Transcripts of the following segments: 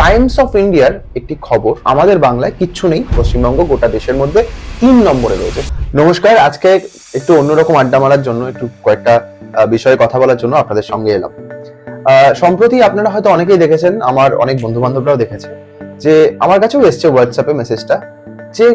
Times of ইন্ডিয়ার একটি খবর আমাদের বাংলায় কিচ্ছু নেই, পশ্চিমবঙ্গ গোটা দেশের মধ্যে তিন নম্বরে রয়েছে। নমস্কার, আজকে একটু অন্যরকম আড্ডা মারার জন্য, একটু কয়েকটা বিষয়ে কথা বলার জন্য আপনাদের সঙ্গে এলাম। সম্প্রতি আপনারা হয়তো অনেকেই দেখেছেন, আমার অনেক বন্ধু বান্ধবরাও দেখেছে, যে আমার কাছেও এসছে হোয়াটসঅ্যাপে মেসেজটা যে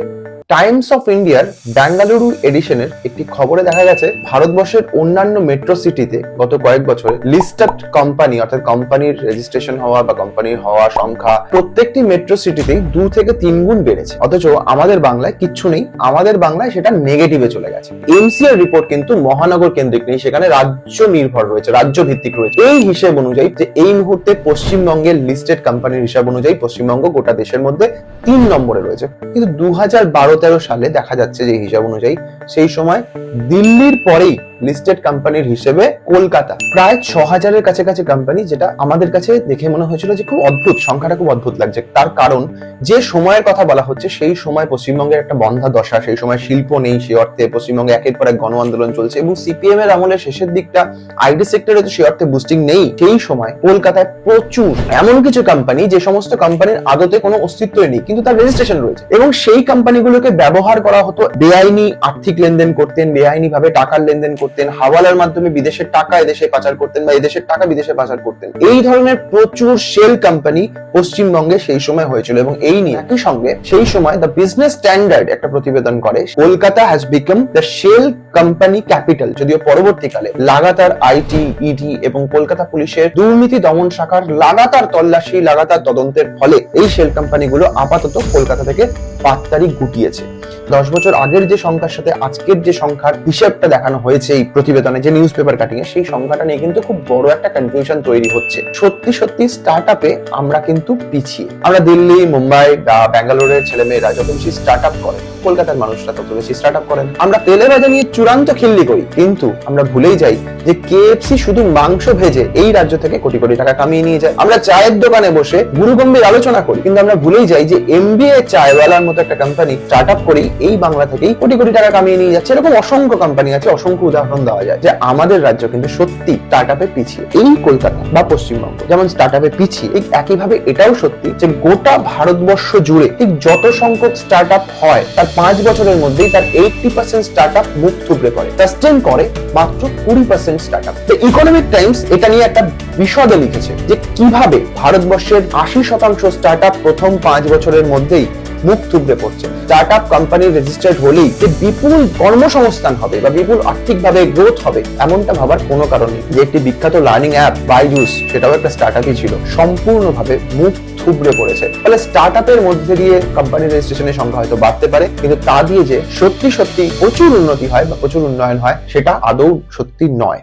টাইমস অফ ইন্ডিয়ার বেঙ্গালুরু এডিশনের একটি খবরে দেখা গেছে, ভারতবর্ষের অন্যান্য মেট্রো সিটিতে গত কয়েক বছরে লিস্টেড কোম্পানি, অর্থাৎ কোম্পানির রেজিস্ট্রেশন হওয়া বা কোম্পানির হওয়া সংখ্যা প্রত্যেকটি মেট্রো সিটিতেই দু থেকে তিন গুণ বেড়েছে। অথচ আমাদের বাংলায় কিচ্ছু নেই, আমাদের বাংলায় সেটা নেগেটিভে চলে গেছে। এমসিআর রিপোর্ট কিন্তু মহানগর কেন্দ্রিক নেই, সেখানে রাজ্য নির্ভর রয়েছে রাজ্য ভিত্তিক রয়েছে। এই হিসেব অনুযায়ী যে এই মুহূর্তে পশ্চিমবঙ্গের লিস্টেড কোম্পানির হিসাব অনুযায়ী পশ্চিমবঙ্গ গোটা দেশের মধ্যে তিন নম্বরে রয়েছে। কিন্তু দু সালে দেখা যাচ্ছে যে হিসাব অনুযায়ী সেই সময় দিল্লির পরেই লিস্টেড কোম্পানির হিসেবে কলকাতা। প্রায় ছ হাজারের কাছাকাছি কোম্পানি যেটা আমাদের কাছে দেখে মনে হয়েছিল যে খুব অদ্ভুত, সংখ্যাটা খুব অদ্ভুত লাগছে। তার কারণ, যে সময়ের কথা বলা হচ্ছে, সেই সময় পশ্চিমবঙ্গের একটা বন্ধা দশা সেই সময় শিল্প নেই সে অর্থে পশ্চিমবঙ্গে একের পর এক গণ আন্দোলন চলছে এবং সিপিএম এর আমলের শেষের দিকটা আইটি সেক্টরে তো সে অর্থে বুস্টিং নেই। সেই সময় কলকাতায় প্রচুর এমন কিছু কোম্পানি যে সমস্ত কোম্পানির আদতে কোনো অস্তিত্বই নেই, কিন্তু তার রেজিস্ট্রেশন রয়েছে। এবং সেই কোম্পানিগুলোকে ব্যবহার করা হতো বেআইনি আর্থিক লেনদেন করতেন বেআইনি ভাবে টাকার লেনদেন করতেন। হাওয়ালার মাধ্যমে বিদেশের টাকা এদেশে পাচার করতেন বা এদেশের টাকা বিদেশে পাচার করতেন। এই ধরনের প্রচুর সেল কোম্পানি পশ্চিমবঙ্গে সেই সময় হয়েছিল এবং এই নিয়ে একই সঙ্গে সেই সময় দ্য বিজনেস স্ট্যান্ডার্ড একটা প্রতিবেদন করে, Kolkata has become the shell company capital যদিও পরবর্তীকালে লাগাতার আইটি ইডি এবং কলকাতা পুলিশের দুর্নীতি দমন শাখার লাগাতার তল্লাশি, লাগাতার তদন্তের ফলে এই শেল কোম্পানিগুলো আপাতত কলকাতা থেকে পাত্তারি গুটিয়েছে। দশ বছর আগের যে সংখ্যার সাথে আজকের যে সংখ্যার হিসাবটা দেখানো হয়েছে এই প্রতিবেদনে যে নিউজ পেপার কাটিং এ সেই সংখ্যাটা নিয়ে কিন্তু খুব বড় একটা কনফিউশন তৈরি হচ্ছে। সত্যি সত্যি স্টার্ট আপে আমরা কিন্তু পিছিয়ে। আমরা দিল্লি, মুম্বাই বা ব্যাঙ্গালোরের ছেলেমেয়েরা যত বেশি স্টার্ট আপ করে কলকাতার মানুষরা তত বেশি স্টার্ট আপ করেন। আমরা তেলে ভাজা নিয়ে চূড়ান্ত খিল্লি করি। কিন্তু আমরা ভুলেই যাই যে কেএফসি শুধু মাংস ভেজে এই রাজ্য থেকে কোটি কোটি টাকা কামিয়ে নিয়ে যায়। আমরা চায়ের দোকানে বসে গুরুগম্ভীর আলোচনা করি। কিন্তু আমরা ভুলেই যাই যে এমবিএ চায়ওয়ালার মতো একটা কোম্পানি স্টার্ট আপ করেই এই বাংলা থেকেই কোটি কোটি টাকা কামিয়ে নিয়ে যাচ্ছে। এরকম অসংখ্য কোম্পানি আছে, অসংখ্য উদাহরণ দেওয়া যায় যে আমাদের রাজ্য কিন্তু সত্যি স্টার্ট আপে পিছিয়ে। এই কলকাতা বা পশ্চিমবঙ্গ যেমন স্টার্ট আপে পিছিয়ে, ঠিক একইভাবে এটাও সত্যি যে গোটা ভারতবর্ষ জুড়ে ঠিক যত সংখ্যক স্টার্ট আপ হয়, তার পাঁচ বছরের মধ্যেই তার এইটটি পার্সেন্ট স্টার্ট আপ মুখ থুবড়ে পড়ে। সাস্টেন করে মাত্র কুড়ি percent start up Economic Times এটা নিয়ে একটা বিশদে লিখেছে যে কীভাবে ভারতবর্ষের আশি শতাংশ স্টার্ট আপ প্রথম পাঁচ বছরের মধ্যেই মুখ থুবড়ে পড়ছে। স্টার্ট আপ কোম্পানি রেজিস্টার্ড হলেই যে বিপুল কর্মসংস্থান হবে বা বিপুল আর্থিকভাবে গ্রোথ হবে, এমনটা ভাবার কোনো কারণ নেই। যে একটি বিখ্যাত লার্নিং অ্যাপ বাইজুস সেটাও একটা স্টার্ট আপই ছিল, সম্পূর্ণভাবে মুখ থুবড়ে পড়েছে। ফলে স্টার্ট আপের মধ্যে দিয়ে কোম্পানি রেজিস্ট্রেশনের সংখ্যা হয়তো বাড়তে পারে, কিন্তু তা দিয়ে যে সত্যি সত্যি প্রচুর উন্নতি হয় বা প্রচুর উন্নয়ন হয়, সেটা আদৌ সত্যি নয়।